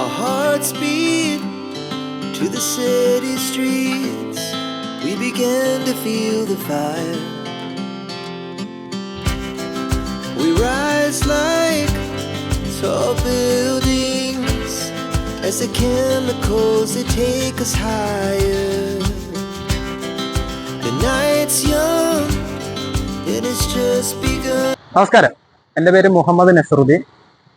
Our hearts beat to the city streets. We began to feel the fire. We rise like tall buildings as the chemicals they take us higher. The night's young and it's just begun. നമസ്കാരം എൻ്റെ പേര് മുഹമ്മദ് നസറുദ്ദീൻ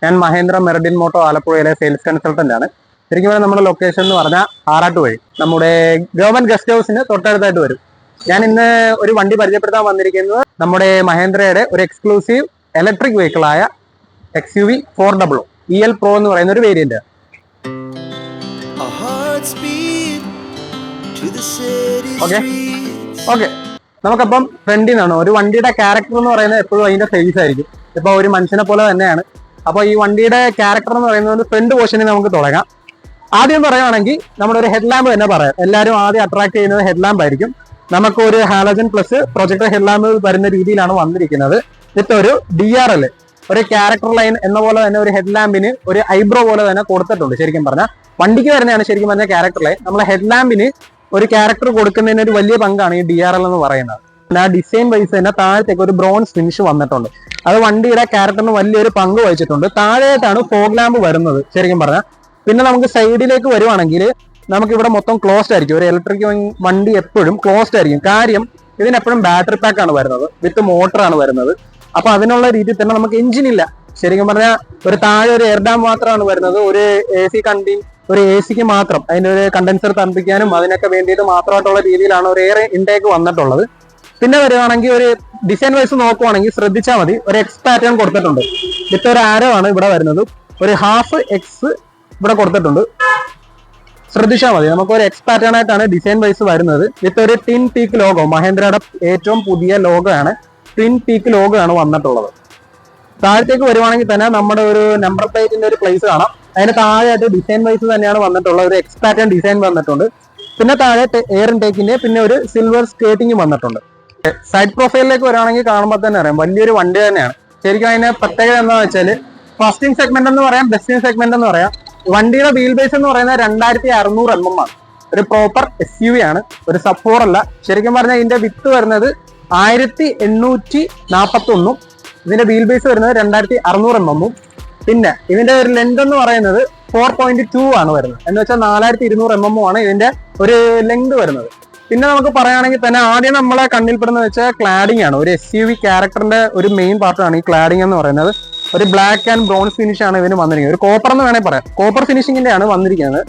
ഞാൻ മഹേന്ദ്ര മെറഡിൻ മോട്ടോ ആലപ്പുഴയിലെ sales consultant ആണ്. ശരിക്കും പറഞ്ഞാൽ നമ്മുടെ ലൊക്കേഷൻ എന്ന് പറഞ്ഞാൽ ആറാട്ട് വഴി. നമ്മുടെ ഗവൺമെന്റ് ഗസ്റ്റ് ഹൗസിന് തൊട്ടടുത്തായിട്ട് വരും. ഞാൻ ഇന്ന് ഒരു വണ്ടി പരിചയപ്പെടുത്താൻ വന്നിരിക്കുന്നത് നമ്മുടെ മഹേന്ദ്രയുടെ ഒരു exclusive electric വെഹിക്കിളായ X U V four double E L pro എന്ന് പറയുന്ന ഒരു വേരിയന്റ് ഓക്കെ. ഓക്കെ നമുക്കപ്പം ഫ്രണ്ടിൽ നിന്നാണ്. ഒരു വണ്ടിയുടെ ക്യാരക്ടർ എന്ന് പറയുന്നത് എപ്പോഴും അതിന്റെ ഫേസ് ആയിരിക്കും. ഇപ്പൊ ഒരു മനുഷ്യനെ പോലെ തന്നെയാണ്. അപ്പൊ ഈ വണ്ടിയുടെ ക്യാരക്ടർ എന്ന് പറയുന്നത് ഫ്രണ്ട് പോർഷനിൽ നമുക്ക് തുടങ്ങാം. ആദ്യം പറയുകയാണെങ്കിൽ നമ്മുടെ ഒരു ഹെഡ്ലാമ്പ് തന്നെ പറയാം. എല്ലാവരും ആദ്യം അട്രാക്ട് ചെയ്യുന്നത് ഹെഡ്ലാമ്പ് ആയിരിക്കും. നമുക്ക് ഒരു ഹാലജൻ പ്ലസ് പ്രൊജക്ടർ ഹെഡ്ലാമ്പ് വരുന്ന രീതിയിലാണ് വന്നിരിക്കുന്നത്. വിത്ത് ഒരു ഡി ആർ എൽ ഒരു ക്യാരക്ടർ ലൈൻ എന്ന പോലെ തന്നെ ഒരു ഹെഡ്ലാമ്പിന് ഒരു ഐബ്രോ പോലെ തന്നെ കൊടുത്തിട്ടുണ്ട്. ശരിക്കും പറഞ്ഞാൽ വണ്ടിക്ക് വരുന്നതാണ് ശരിക്കും പറഞ്ഞ ക്യാരക്ടർ ലൈൻ നമ്മളെ ഹെഡ്ലാമ്പിന് ഒരു ക്യാരക്ടർ കൊടുക്കുന്നതിന് ഒരു വലിയ പങ്കാണ് ഈ ഡി ആർ എൽ എന്ന് പറയുന്നത്. ആ ഡിസൈൻ വൈസ് തന്നെ താഴത്തേക്ക് ഒരു ബ്രോൺസ് ഫിനിഷ് വന്നിട്ടുണ്ട്. അത് വണ്ടിയുടെ ക്യാരക്ടറിന് വലിയൊരു പങ്ക് വഹിച്ചിട്ടുണ്ട്. താഴെയായിട്ടാണ് ഫോഗ് ലാമ്പ് വരുന്നത് ശരിക്കും പറഞ്ഞാൽ പിന്നെ നമുക്ക് സൈഡിലേക്ക് വരുവാണെങ്കിൽ നമുക്ക് ഇവിടെ മൊത്തം ക്ലോസ്ഡ് ആയിരിക്കും. ഒരു ഇലക്ട്രിക് വണ്ടി എപ്പോഴും ക്ലോസ്ഡ് ആയിരിക്കും. കാര്യം ഇതിനെപ്പോഴും ബാറ്ററി പാക്ക് ആണ് വരുന്നത്. വിത്ത് മോട്ടറാണ് വരുന്നത്. അപ്പൊ അതിനുള്ള രീതിയിൽ തന്നെ നമുക്ക് എഞ്ചിൻ ഇല്ല. ശരിക്കും പറഞ്ഞാൽ ഒരു താഴെ ഒരു എയർ ഡാം മാത്രമാണ് വരുന്നത്. ഒരു എ സി കണ്ടി ഒരു എ സിക്ക് മാത്രം. അതിന്റെ ഒരു കണ്ടൻസർ തണുപ്പിക്കാനും അതിനൊക്കെ വേണ്ടിയിട്ട് മാത്രമായിട്ടുള്ള രീതിയിലാണ് ഒരു എയർ ഇൻടേക്ക് വന്നിട്ടുള്ളത്. പിന്നെ വരുവാണെങ്കിൽ ഒരു ഡിസൈൻ വൈസ് നോക്കുവാണെങ്കിൽ ശ്രദ്ധിച്ചാൽ മതി. ഒരു എക്സ് പാറ്റേൺ കൊടുത്തിട്ടുണ്ട്. വിത്ത് ഒരു ആരോ ആണ് ഇവിടെ വരുന്നത്. ഒരു ഹാഫ് എക്സ് ഇവിടെ കൊടുത്തിട്ടുണ്ട്. ശ്രദ്ധിച്ചാൽ മതി. നമുക്ക് ഒരു എക്സ് പാറ്റേൺ ആയിട്ടാണ് ഡിസൈൻ വൈസ് വരുന്നത്. വിത്ത് ഒരു ടിൻ പീക്ക് ലോഗോ മഹേന്ദ്രയുടെ ഏറ്റവും പുതിയ ലോഗോ ആണ്. ടിൻ പീക്ക് ലോഗോ ആണ് വന്നിട്ടുള്ളത്. താഴത്തേക്ക് വരുവാണെങ്കിൽ തന്നെ നമ്മുടെ ഒരു നമ്പർ പ്ലേറ്റിന്റെ ഒരു പ്ലേസ് കാണാം. അതിന് താഴെയായിട്ട് ഡിസൈൻ വൈസ് തന്നെയാണ് വന്നിട്ടുള്ളത് ഒരു എക്സ് പാറ്റേൺ ഡിസൈൻ വന്നിട്ടുണ്ട്. പിന്നെ താഴെ എയർ ഇൻടേക്കിന്റെ പിന്നെ ഒരു സിൽവർ സ്കേറ്റിംഗ് വന്നിട്ടുണ്ട്. സൈഡ് പ്രൊഫൈലിലേക്ക് വരാണെങ്കിൽ കാണുമ്പോൾ തന്നെ അറിയാം. വലിയൊരു വണ്ടി തന്നെയാണ്. ശരിക്കും അതിന്റെ പ്രത്യേകത എന്താണെന്ന് വെച്ചാൽ ഫസ്റ്റിംഗ് സെഗ്മെന്റ് എന്ന് പറയാം ബെസ്റ്റിംഗ് സെഗ്മെന്റ് എന്ന് പറയാം. വണ്ടിയുടെ വീൽ ബേസ് എന്ന് പറയുന്നത് രണ്ടായിരത്തി അറുന്നൂറ് എം എം ആണ്. ഒരു പ്രോപ്പർ എസ് യു വി ആണ്. ഒരു സപ്പോർ അല്ല. ശരിക്കും പറഞ്ഞാൽ ഇതിന്റെ വിത്ത് വരുന്നത് ആയിരത്തി എണ്ണൂറ്റി നാൽപ്പത്തി ഒന്നും ഇതിന്റെ വീൽ ബേസ് വരുന്നത് രണ്ടായിരത്തി അറുന്നൂറ് എം എമ്മും പിന്നെ ഇതിന്റെ ഒരു ലെങ്ത് എന്ന് പറയുന്നത് ഫോർ പോയിന്റ് ടു ആണ് വരുന്നത്. എന്ന് വെച്ചാൽ നാലായിരത്തി ഇരുന്നൂറ് എം എമ്മും ആണ് ഇതിന്റെ ഒരു ലെങ്ത് വരുന്നത്. പിന്നെ നമുക്ക് പറയുകയാണെങ്കിൽ തന്നെ ആദ്യം നമ്മളെ കണ്ണിൽപ്പെടുന്ന വെച്ചാൽ ക്ലാഡിംഗ് ആണ്. ഒരു എസ് യു വി ക്യാരക്ടറിന്റെ ഒരു മെയിൻ പാർട്ടാണ് ഈ ക്ലാഡിംഗ് എന്ന് പറയുന്നത്. ഒരു ബ്ലാക്ക് ആൻഡ് ബ്രൗൺ ഫിനിഷ് ആണ് ഇതിന് വന്നിരിക്കുന്നത്. ഒരു കോപ്പർ എന്ന് വേണേൽ പറയാം. കോപ്പർ ഫിനിഷിങ്ങിന്റെ ആണ് വന്നിരിക്കുന്നത്.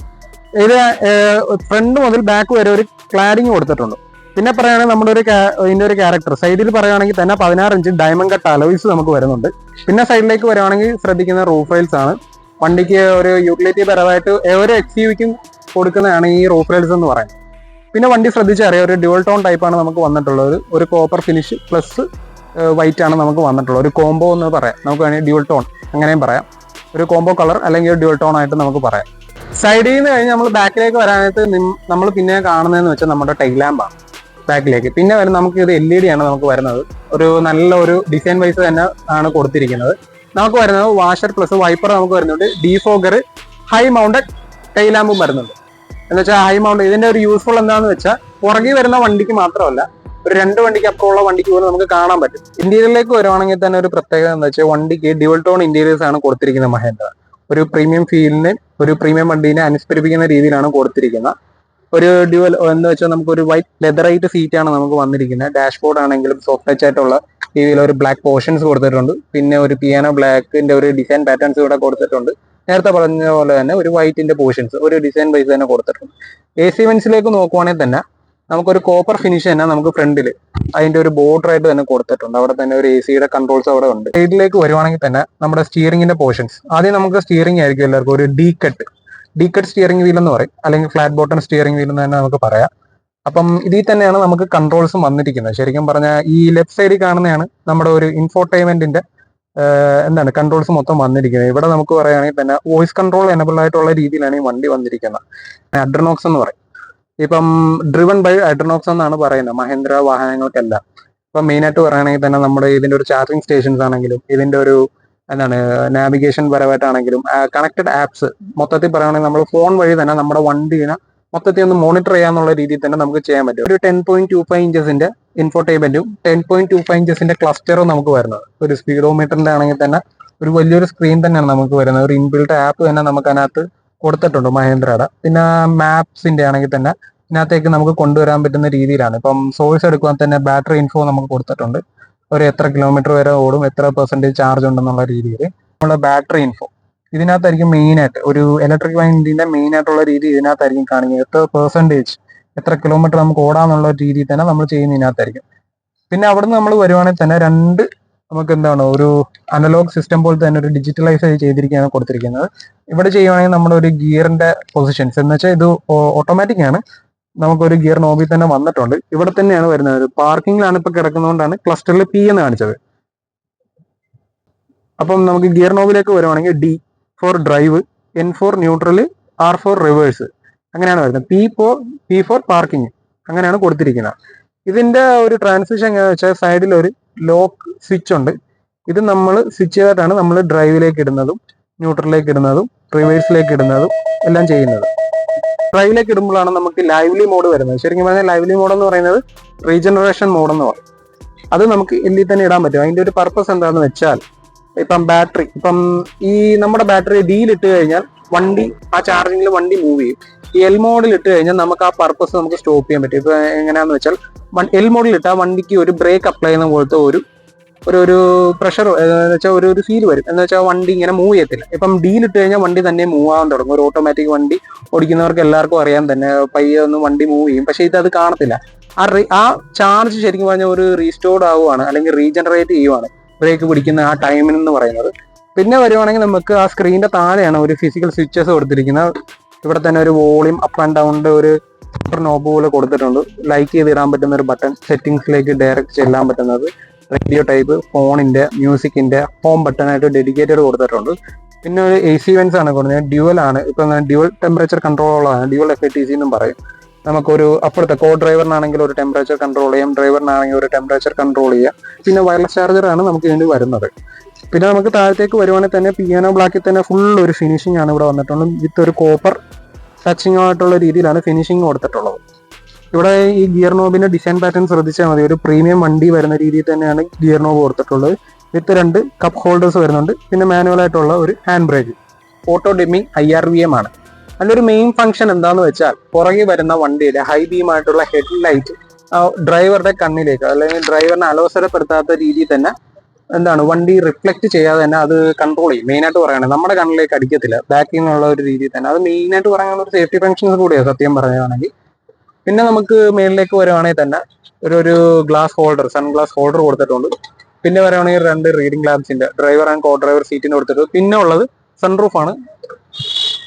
ഇത് ഫ്രണ്ട് മുതൽ ബാക്ക് വരെ ഒരു ക്ലാഡിംഗ് കൊടുത്തിട്ടുണ്ട്. പിന്നെ പറയുകയാണെങ്കിൽ നമ്മുടെ ഒരു ഇതിന്റെ ഒരു ക്യാരക്ടർ സൈഡിൽ പറയുകയാണെങ്കിൽ തന്നെ പതിനാറ് ഇഞ്ച് ഡയമണ്ട് കട്ട് അലോയ്സ് നമുക്ക് വരുന്നുണ്ട്. പിന്നെ സൈഡിലേക്ക് വരുവാണെങ്കിൽ ശ്രദ്ധിക്കുന്ന റൂഫ് ആണ്. വണ്ടിക്ക് ഒരു യൂട്ടിലിറ്റി പരമായിട്ട് ഒരു എക്സ് യുവിക്കും കൊടുക്കുന്നതാണ് ഈ റൂഫ് എന്ന് പറയുന്നത്. പിന്നെ വണ്ടി ശ്രദ്ധിച്ചറിയാം ഒരു ഡ്യുവൽ ടോൺ ടൈപ്പാണ് നമുക്ക് വന്നിട്ടുള്ളത്. ഒരു കോപ്പർ ഫിനിഷ് പ്ലസ് വൈറ്റ് ആണ് നമുക്ക് വന്നിട്ടുള്ളത്. ഒരു കോംബോ എന്ന് പറയാം. നമുക്ക് വേണമെങ്കിൽ ഡ്യുവൽ ടോൺ അങ്ങനെയും പറയാം. ഒരു കോംബോ കളർ അല്ലെങ്കിൽ ഒരു ഡ്യുവൽ ടോൺ ആയിട്ട് നമുക്ക് പറയാം. സൈഡിൽ നിന്ന് കഴിഞ്ഞ് നമ്മൾ ബാക്കിലേക്ക് വരാനായിട്ട് നമ്മൾ പിന്നെ കാണുന്നതെന്ന് വെച്ചാൽ നമ്മുടെ ടൈലാമ്പാണ് ബാക്കിലേക്ക് പിന്നെ വരുന്ന നമുക്ക് ഇത് എൽ ഇ ഡി ആണ് നമുക്ക് വരുന്നത്. ഒരു നല്ല ഒരു ഡിസൈൻ വൈസ് തന്നെ ആണ് കൊടുത്തിരിക്കുന്നത്. നമുക്ക് വരുന്നത് വാഷർ പ്ലസ് വൈപ്പർ നമുക്ക് വരുന്നുണ്ട്. ഡീഫോഗർ ഹൈ മൗണ്ടഡ് ടൈലാമ്പും വരുന്നുണ്ട്. എന്ന് വെച്ചാൽ ഹൈ മൗണ്ട് ഇതിന്റെ ഒരു യൂസ്ഫുൾ എന്താണെന്ന് വെച്ചാൽ പുറകെ വരുന്ന വണ്ടിക്ക് മാത്രമല്ല ഒരു രണ്ട് വണ്ടിക്ക് അപ്പുറമുള്ള വണ്ടിക്ക് പോലും നമുക്ക് കാണാൻ പറ്റും. ഇന്റീരിയറിലേക്ക് വരുവാണെങ്കിൽ തന്നെ ഒരു പ്രത്യേകത എന്താ വെച്ചാൽ വണ്ടിക്ക് ഡ്യുവൽ ടോൺ ഇന്റീരിയേഴ്സ് ആണ് കൊടുത്തിരിക്കുന്നത് മഹേന്ദ്ര. ഒരു പ്രീമിയം ഫീലിനെ ഒരു പ്രീമിയം വണ്ടീനെ അനുസ്മരിപ്പിക്കുന്ന രീതിയിലാണ് കൊടുത്തിരിക്കുന്നത്. ഒരു ഡ്യുവൽ എന്ന് വെച്ചാൽ നമുക്ക് ഒരു വൈറ്റ് ലെതറൈറ്റ് സീറ്റ് ആണ് നമുക്ക് വന്നിരിക്കുന്നത്. ഡാഷ്ബോർഡ് ആണെങ്കിലും സോഫ്റ്റ് ടച്ച് ആയിട്ടുള്ള രീതിയിൽ ഒരു ബ്ലാക്ക് പോർഷൻസ് കൊടുത്തിട്ടുണ്ട്. പിന്നെ ഒരു പിയാനോ ബ്ലാക്കിന്റെ ഒരു ഡിസൈൻ പാറ്റേൺസ് ഇവിടെ കൊടുത്തിട്ടുണ്ട്. നേരത്തെ പറഞ്ഞ പോലെ തന്നെ ഒരു വൈറ്റിന്റെ പോർഷൻസ് ഒരു ഡിസൈൻ വൈസ് തന്നെ കൊടുത്തിട്ടുണ്ട്. എ സി വെൻസിലേക്ക് നോക്കുവാണെങ്കിൽ തന്നെ നമുക്കൊരു കോപ്പർ ഫിനിഷ് തന്നെ നമുക്ക് ഫ്രണ്ടിൽ അതിന്റെ ഒരു ബോർഡർ ആയിട്ട് തന്നെ കൊടുത്തിട്ടുണ്ട്. അവിടെ തന്നെ ഒരു എ സിയുടെ കൺട്രോൾസ് അവിടെ ഉണ്ട്. സൈഡിലേക്ക് വരുവാണെങ്കിൽ തന്നെ നമ്മുടെ സ്റ്റിയറിംഗിന്റെ പോർഷൻസ് ആദ്യം നമുക്ക് സ്റ്റിയറിംഗ് ആയിരിക്കും എല്ലാവർക്കും ഒരു D cut D cut steering wheel എന്ന് പറയും. അല്ലെങ്കിൽ ഫ്ലാറ്റ് ബോട്ടൺ സ്റ്റിയറിംഗ് വീൽ എന്ന് തന്നെ നമുക്ക് പറയാം. അപ്പം ഇതിൽ തന്നെയാണ് നമുക്ക് കൺട്രോൾസും വന്നിരിക്കുന്നത്. ശരിക്കും പറഞ്ഞാൽ ഈ ലെഫ്റ്റ് സൈഡിൽ കാണുന്നതാണ് നമ്മുടെ ഒരു ഇൻഫോർടൈൻമെന്റിന്റെ എന്താണ് കൺട്രോൾസ് മൊത്തം വന്നിരിക്കുന്നത്. ഇവിടെ നമുക്ക് പറയുകയാണെങ്കിൽ തന്നെ വോയിസ് കൺട്രോൾ എനബിൾ ആയിട്ടുള്ള രീതിയിലാണ് ഈ വണ്ടി വന്നിരിക്കുന്നത്. അഡ്രനോക്സ് എന്ന് പറയും. ഇപ്പം ഡ്രിവൺ ബൈ അഡ്രനോക്സ് എന്നാണ് പറയുന്നത് മഹേന്ദ്ര വാഹനങ്ങൾക്കെല്ലാം. ഇപ്പം മെയിൻ ആയിട്ട് പറയുകയാണെങ്കിൽ തന്നെ നമ്മുടെ ഇതിന്റെ ഒരു ചാർജിങ് സ്റ്റേഷൻസ് ആണെങ്കിലും ഇതിന്റെ ഒരു എന്താണ് നാവിഗേഷൻ പരമായിട്ടാണെങ്കിലും കണക്റ്റഡ് ആപ്സ് മൊത്തത്തിൽ പറയുകയാണെങ്കിൽ നമ്മൾ ഫോൺ വഴി തന്നെ നമ്മുടെ വണ്ടീനെ മൊത്തത്തിൽ ഒന്ന് മോണിറ്റർ ചെയ്യാന്നുള്ള രീതിയിൽ തന്നെ നമുക്ക് ചെയ്യാൻ പറ്റും. ഒരു ടെൻ പോയിന്റ് ടു ഫൈവ് ഇഞ്ചസിന്റെ ഇൻഫോർടൈൻമെന്റും ടെൻ പോയിന്റ് ടു ഫൈവ് ഇഞ്ചസിന്റെ ക്ലസ്റ്ററും നമുക്ക് വരുന്നത്. ഒരു സ്പീഡോമീറ്ററിന്റെ ആണെങ്കിൽ തന്നെ ഒരു വലിയൊരു സ്ക്രീൻ തന്നെയാണ് നമുക്ക് വരുന്നത്. ഒരു ഇൻബിൽട്ട് ആപ്പ് തന്നെ നമുക്ക് അതിനകത്ത് കൊടുത്തിട്ടുണ്ട് മഹേന്ദ്രയുടെ. പിന്നെ മാപ്സിന്റെ ആണെങ്കിൽ തന്നെ ഇതിനകത്തേക്ക് നമുക്ക് കൊണ്ടുവരാൻ പറ്റുന്ന രീതിയിലാണ്. ഇപ്പം സോഴ്സ് എടുക്കുവാൻ തന്നെ ബാറ്ററി ഇൻഫോ നമുക്ക് കൊടുത്തിട്ടുണ്ട്. ഒരു എത്ര കിലോമീറ്റർ വരെ ഓടും എത്ര പെർസെന്റേജ് ചാർജ് ഉണ്ടെന്നുള്ള രീതിയിൽ. നമ്മുടെ ബാറ്ററി ഇൻഫോ ഇതിനകത്തായിരിക്കും മെയിൻ ആയിട്ട്. ഒരു ഇലക്ട്രിക് വൈൻഡിന്റെ മെയിൻ ആയിട്ടുള്ള രീതി ഇതിനകത്തായിരിക്കും കാണിക്കുക എത്ര പെർസെന്റേജ് എത്ര കിലോമീറ്റർ നമുക്ക് ഓടാന്നുള്ള രീതിയിൽ തന്നെ നമ്മൾ ചെയ്യുന്നതിനകത്തായിരിക്കും പിന്നെ അവിടുന്ന് നമ്മൾ വരുവാണെങ്കിൽ തന്നെ രണ്ട് നമുക്ക് എന്താണ് ഒരു അനലോഗ് സിസ്റ്റം പോലെ തന്നെ ഒരു ഡിജിറ്റലൈസ് ചെയ്തിരിക്കുകയാണ് കൊടുത്തിരിക്കുന്നത്. ഇവിടെ ചെയ്യുവാണെങ്കിൽ നമ്മുടെ ഒരു ഗിയറിന്റെ പൊസിഷൻസ് എന്ന് വെച്ചാൽ ഇത് ഓട്ടോമാറ്റിക് ആണ്. നമുക്കൊരു ഗിയർ നോബിൽ തന്നെ വന്നിട്ടുണ്ട്. ഇവിടെ തന്നെയാണ് വരുന്നത്. പാർക്കിങ്ങിലാണ് ഇപ്പൊ കിടക്കുന്നതുകൊണ്ടാണ് ക്ലസ്റ്ററിൽ പി എന്ന് കാണിച്ചത്. അപ്പം നമുക്ക് ഗിയർ നോബിലേക്ക് വരുവാണെങ്കിൽ D for drive N for neutral R for reverse അങ്ങനെയാണ് വരുന്നത്. P for P for parking അങ്ങനെയാണ് കൊടുത്തിരിക്കുന്നത്. ഇതിന്റെ ഒരു ട്രാൻസ്മിഷൻ എങ്ങനെയാണെന്ന് വെച്ചാൽ സൈഡിൽ ഒരു ലോക്ക് സ്വിച്ച് ഉണ്ട്. ഇത് നമ്മൾ സ്വിച്ച് ചെയ്തിട്ടാണ് നമ്മൾ ഡ്രൈവിലേക്ക് ഇടുന്നതും ന്യൂട്രലിലേക്ക് ഇടുന്നതും റിവേഴ്സിലേക്ക് ഇടുന്നതും എല്ലാം ചെയ്യുന്നത്. ഡ്രൈവിലേക്ക് ഇടുമ്പോഴാണ് നമുക്ക് ലൈവ്ലി മോഡ് വരുന്നത്. ശരിക്കും പറഞ്ഞാൽ ലൈവ്ലി മോഡ് എന്ന് പറയുന്നത് റീജനറേഷൻ മോഡ് എന്ന് പറയും. അത് നമുക്ക് എല്ലിൽ തന്നെ ഇടാൻ പറ്റും. അതിന്റെ ഒരു പർപ്പസ് എന്താണെന്ന് വെച്ചാൽ ഇപ്പം ബാറ്ററി ഇപ്പം ഈ നമ്മുടെ ബാറ്ററി ഡിയിൽ ഇട്ട് കഴിഞ്ഞാൽ വണ്ടി ആ ചാർജിങ്ങിൽ വണ്ടി മൂവ് ചെയ്യും. ഈ എൽ മോഡിൽ ഇട്ട് കഴിഞ്ഞാൽ നമുക്ക് ആ പർപ്പസ് നമുക്ക് സ്റ്റോപ്പ് ചെയ്യാൻ പറ്റും. ഇപ്പൊ എങ്ങനെയാന്ന് വെച്ചാൽ എൽ മോഡിൽ ഇട്ടാൽ വണ്ടിക്ക് ഒരു ബ്രേക്ക് അപ്ലൈ ചെയ്യുന്ന പോലത്തെ ഒരു ഒരു ഒരു പ്രഷർ വെച്ചാൽ ഒരു ഒരു ഫീൽ വരും. എന്ന് വെച്ചാൽ വണ്ടി ഇങ്ങനെ മൂവ് ചെയ്യത്തില്ല. ഇപ്പം ഡീൽ ഇട്ട് കഴിഞ്ഞാൽ വണ്ടി തന്നെ മൂവ് ആവാൻ തുടങ്ങും. ഒരു ഓട്ടോമാറ്റിക് വണ്ടി ഓടിക്കുന്നവർക്ക് എല്ലാവർക്കും അറിയാൻ തന്നെ പയ്യെ ഒന്ന് വണ്ടി മൂവ് ചെയ്യും. പക്ഷേ ഇത് അത് കാണത്തില്ല. ആ ആ ചാർജ് ശരിക്കും പറഞ്ഞാൽ ഒരു റീസ്റ്റോർഡ് ആവുകയാണ് അല്ലെങ്കിൽ റീജനറേറ്റ് ചെയ്യുവാണ്. ബ്രേക്ക് പിടിക്കുന്ന ആ ടൈമിന് എന്ന് പറയുന്നത്. പിന്നെ വരുവാണെങ്കിൽ നമുക്ക് ആ സ്ക്രീനിന്റെ താഴെയാണ് ഒരു ഫിസിക്കൽ സ്വിച്ചസ് കൊടുത്തിരിക്കുന്നത്. ഇവിടെ തന്നെ ഒരു വോളിയം അപ്പ് ആൻഡ് ഡൗണിന്റെ ഒരു നോബ് പോലെ കൊടുത്തിട്ടുണ്ട്. ലൈക്ക് ചെയ്ത് ഇടാൻ പറ്റുന്ന ഒരു ബട്ടൺ സെറ്റിംഗ്സിലേക്ക് ഡയറക്റ്റ് ചെല്ലാൻ പറ്റുന്നത്. റേഡിയോ ടൈപ്പ് ഫോണിന്റെ മ്യൂസിക്കിന്റെ ഹോം ബട്ടൺ ആയിട്ട് ഡെഡിക്കേറ്റഡ് കൊടുത്തിട്ടുണ്ട്. പിന്നെ ഒരു എ സി വെൻസ് ആണ് കൊടുക്കുന്നത്. ഡ്യുവൽ ആണ്. ഇപ്പൊ ഡ്യുവൽ ടെമ്പറേച്ചർ കൺട്രോൾ ഉള്ളതാണ്. ഡ്യുവൽ എഫ് ടി സി എന്നും പറയും. നമുക്കൊരു അപ്പുറത്തെ കോ ഡ്രൈവറിനാണെങ്കിൽ ഒരു ടെമ്പറേച്ചർ കൺട്രോൾ ചെയ്യാം ഡ്രൈവറിനാണെങ്കിൽ ഒരു ടെമ്പറേച്ചർ കൺട്രോൾ ചെയ്യാം പിന്നെ വയർലെസ് ചാർജറാണ് നമുക്ക് ഇതിന് വരുന്നത്. പിന്നെ നമുക്ക് താഴത്തേക്ക് വരുവാണെങ്കിൽ തന്നെ പിയാനോ ബ്ലാക്കിൽ തന്നെ ഫുൾ ഒരു ഫിനിഷിംഗ് ആണ് ഇവിടെ വന്നിട്ടുള്ളത്. വിത്ത് ഒരു കോപ്പർ ടച്ചിങ് ആയിട്ടുള്ള രീതിയിലാണ് ഫിനിഷിംഗ് കൊടുത്തിട്ടുള്ളത്. ഇവിടെ ഈ ഗിയർ നോബിന്റെ ഡിസൈൻ പാറ്റേൺ ശ്രദ്ധിച്ചാൽ മതി. ഒരു പ്രീമിയം വണ്ടി വരുന്ന രീതിയിൽ തന്നെയാണ് ഗിയർ നോബ് കൊടുത്തിട്ടുള്ളത്. വിത്ത് രണ്ട് കപ്പ് ഹോൾഡേഴ്സ് വരുന്നുണ്ട്. പിന്നെ മാനുവൽ ആയിട്ടുള്ള ഒരു hand brake auto dimming I R V M ആണ്. അതിലൊരു മെയിൻ ഫംഗ്ഷൻ എന്താന്ന് വെച്ചാൽ പുറകെ വരുന്ന വണ്ടിയുടെ ഹൈ ബീം ആയിട്ടുള്ള ഹെഡ് ലൈറ്റ് ഡ്രൈവറുടെ കണ്ണിലേക്ക് അല്ലെങ്കിൽ ഡ്രൈവറിനെ അലോസരപ്പെടുത്താത്ത രീതിയിൽ തന്നെ എന്താണ് വണ്ടി റിഫ്ലക്ട് ചെയ്യാതെ തന്നെ അത് കൺട്രോൾ ചെയ്യും. മെയിനായിട്ട് പറയുകയാണെങ്കിൽ നമ്മുടെ കണ്ണിലേക്ക് അടിക്കത്തില്ല. ബാക്കിൽ നിന്നുള്ള ഒരു രീതിയിൽ തന്നെ. അത് മെയിനായിട്ട് പറയാനുള്ള ഒരു സേഫ്റ്റി ഫംഗ്ഷൻസ് കൂടിയാണ് സത്യം പറയുകയാണെങ്കിൽ. പിന്നെ നമുക്ക് മേളിലേക്ക് വരുവാണെങ്കിൽ തന്നെ ഒരു ഒരു glass holder sun glass holder കൊടുത്തിട്ടുണ്ട്. പിന്നെ വരുവാണെങ്കിൽ രണ്ട് റീഡിംഗ് ലാബ്സിന്റെ ഡ്രൈവർ ആൻഡ് കോ ഡ്രൈവർ സീറ്റിന് കൊടുത്തിട്ടുണ്ട്. പിന്നെ ഉള്ളത് സൺ ആണ്.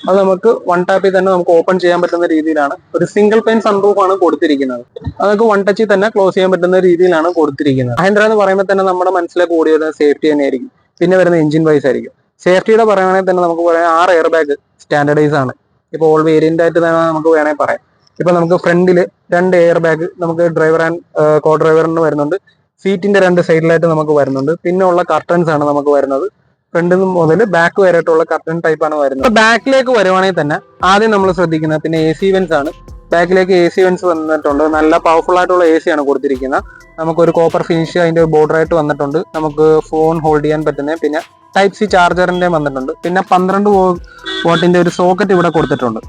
അത് നമുക്ക് വൺ ടാപ്പിൽ തന്നെ നമുക്ക് ഓപ്പൺ ചെയ്യാൻ പറ്റുന്ന രീതിയിലാണ്. ഒരു സിംഗിൾ പെയിൻ സൺറൂഫ് ആണ് കൊടുത്തിരിക്കുന്നത്. അത് നമുക്ക് വൺ ടച്ചിൽ തന്നെ ക്ലോസ് ചെയ്യാൻ പറ്റുന്ന രീതിയിലാണ് കൊടുത്തിരിക്കുന്നത്. മഹേന്ദ്ര എന്ന് പറയുമ്പോൾ തന്നെ നമ്മുടെ മനസ്സിലേക്ക് ഓടി വരുന്ന സേഫ്റ്റി തന്നെയായിരിക്കും. പിന്നെ വരുന്ന എഞ്ചിൻ വൈസ് ആയിരിക്കും. സേഫ്റ്റിയുടെ പറയുകയാണെങ്കിൽ തന്നെ നമുക്ക് പറയാം ആറ് എയർ ബാഗ് സ്റ്റാൻഡർഡൈസ് ആണ്. ഇപ്പൊ ഓൾ വേരിയന്റ് ആയിട്ട് തന്നെ നമുക്ക് വേണമെങ്കിൽ പറയാം. ഇപ്പൊ നമുക്ക് ഫ്രണ്ടിൽ രണ്ട് എയർ ബാഗ് നമുക്ക് ഡ്രൈവർ ആൻഡ് കോ ഡ്രൈവറിന് വരുന്നുണ്ട്. സീറ്റിന്റെ രണ്ട് സൈഡിലായിട്ട് നമുക്ക് വരുന്നുണ്ട്. പിന്നെ ഉള്ള കർട്ടൻസ് ആണ് നമുക്ക് വരുന്നത്. ഫ്രണ്ടിൽ മുതൽ ബാക്ക് വരെയായിട്ടുള്ള കർട്ടൻ ആണ് വരുന്നത്. ബാക്കിലേക്ക് വരുവാണെങ്കിൽ തന്നെ ആദ്യം നമ്മൾ ശ്രദ്ധിക്കുന്നത് പിന്നെ എ സി വെൻസ് ആണ്. ബാക്കിലേക്ക് എ സി വെൻസ് വന്നിട്ടുണ്ട്. നല്ല പവർഫുൾ ആയിട്ടുള്ള എ സി ആണ് കൊടുത്തിരിക്കുന്നത്. നമുക്കൊരു കോപ്പർ ഫിനിഷ് അതിന്റെ ബോർഡർ ആയിട്ട് വന്നിട്ടുണ്ട്. നമുക്ക് ഫോൺ ഹോൾഡ് ചെയ്യാൻ പറ്റുന്ന പിന്നെ ടൈപ്പ് സി ചാർജറിന്റെ വന്നിട്ടുണ്ട്. പിന്നെ പന്ത്രണ്ട് വോട്ടിന്റെ ഒരു സോക്കറ്റ് ഇവിടെ കൊടുത്തിട്ടുണ്ട്.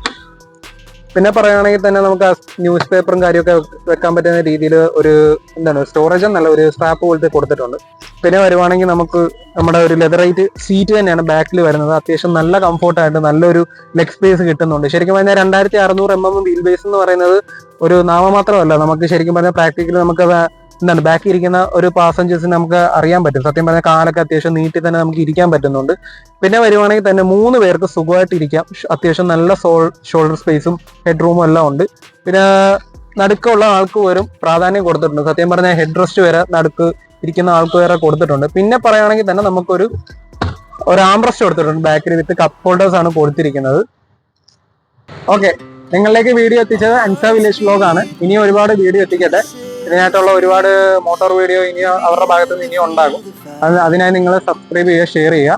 പിന്നെ പറയുകയാണെങ്കിൽ തന്നെ നമുക്ക് ന്യൂസ് പേപ്പറും കാര്യമൊക്കെ വെക്കാൻ പറ്റുന്ന രീതിയിൽ ഒരു എന്താണ് സ്റ്റോറേജ് എന്നല്ല ഒരു സ്ട്രാപ്പ് പോലത്തെ കൊടുത്തിട്ടുണ്ട്. പിന്നെ വരുവാണെങ്കിൽ നമുക്ക് നമ്മുടെ ഒരു ലെതറൈറ്റ് സീറ്റ് തന്നെയാണ് ബാക്കിൽ വരുന്നത്. അത്യാവശ്യം നല്ല കംഫോർട്ടായിട്ട് നല്ലൊരു ലെഗ് സ്പേസ് കിട്ടുന്നുണ്ട്. ശരിക്കും പറഞ്ഞാൽ രണ്ടായിരത്തി അറുന്നൂറ് എം എം വീൽ ബേസ് എന്ന് പറയുന്നത് ഒരു നാമമാത്രമല്ല. നമുക്ക് ശരിക്കും പറഞ്ഞാൽ പ്രാക്ടിക്കലി നമുക്ക് എന്താണ് ബാക്കി ഇരിക്കുന്ന ഒരു പാസഞ്ചേഴ്സിന് നമുക്ക് അറിയാൻ പറ്റും. സത്യം പറഞ്ഞാൽ കാലൊക്കെ അത്യാവശ്യം നീട്ടി തന്നെ നമുക്ക് ഇരിക്കാൻ പറ്റുന്നുണ്ട്. പിന്നെ വരുവാണെങ്കിൽ തന്നെ മൂന്ന് പേർക്ക് സുഖമായിട്ട് ഇരിക്കാം. അത്യാവശ്യം നല്ല സോൾ ഷോൾഡർ സ്പേസും ഹെഡ് റൂമും എല്ലാം ഉണ്ട്. പിന്നെ നടുക്കുള്ള ആൾക്ക് വരും പ്രാധാന്യം കൊടുത്തിട്ടുണ്ട്. സത്യം പറഞ്ഞാൽ ഹെഡ് റെസ്റ്റ് വരെ നടുക്ക് ഇരിക്കുന്ന ആൾക്ക് വരെ കൊടുത്തിട്ടുണ്ട്. പിന്നെ പറയുകയാണെങ്കിൽ തന്നെ നമുക്കൊരു ഒരു ആംബ്രസ്റ്റ് കൊടുത്തിട്ടുണ്ട്. ബാക്കിൽ വിത്ത് കപ്പ് ഹോൾഡേഴ്സ് ആണ് കൊടുത്തിരിക്കുന്നത്. ഓക്കെ നിങ്ങളിലേക്ക് വീഡിയോ എത്തിച്ചത് അൻസ വില്ലേജ് വ്ലോഗ് ആണ്. ഇനി ഒരുപാട് വീഡിയോ എത്തിക്കട്ടെ. ഇതിനായിട്ടുള്ള ഒരുപാട് മോട്ടോർ വീഡിയോ ഇനി അവരുടെ ഭാഗത്ത് നിന്ന് ഇനി ഉണ്ടാകും. അത് അതിനായി നിങ്ങൾ സബ്സ്ക്രൈബ് ചെയ്യുക ഷെയർ ചെയ്യുക.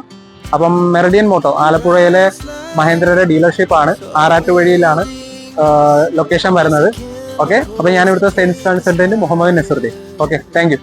അപ്പം മെറഡിയൻ മോട്ടോ ആലപ്പുഴയിലെ മഹേന്ദ്രയുടെ ഡീലർഷിപ്പ് ആണ് ആറാട്ടുവഴിയിലാണ് ലൊക്കേഷൻ വരുന്നത്. ഓക്കെ അപ്പം ഞാൻ ഇവിടുത്തെ sales consultant Muhammad Nasaruddin. Okay thank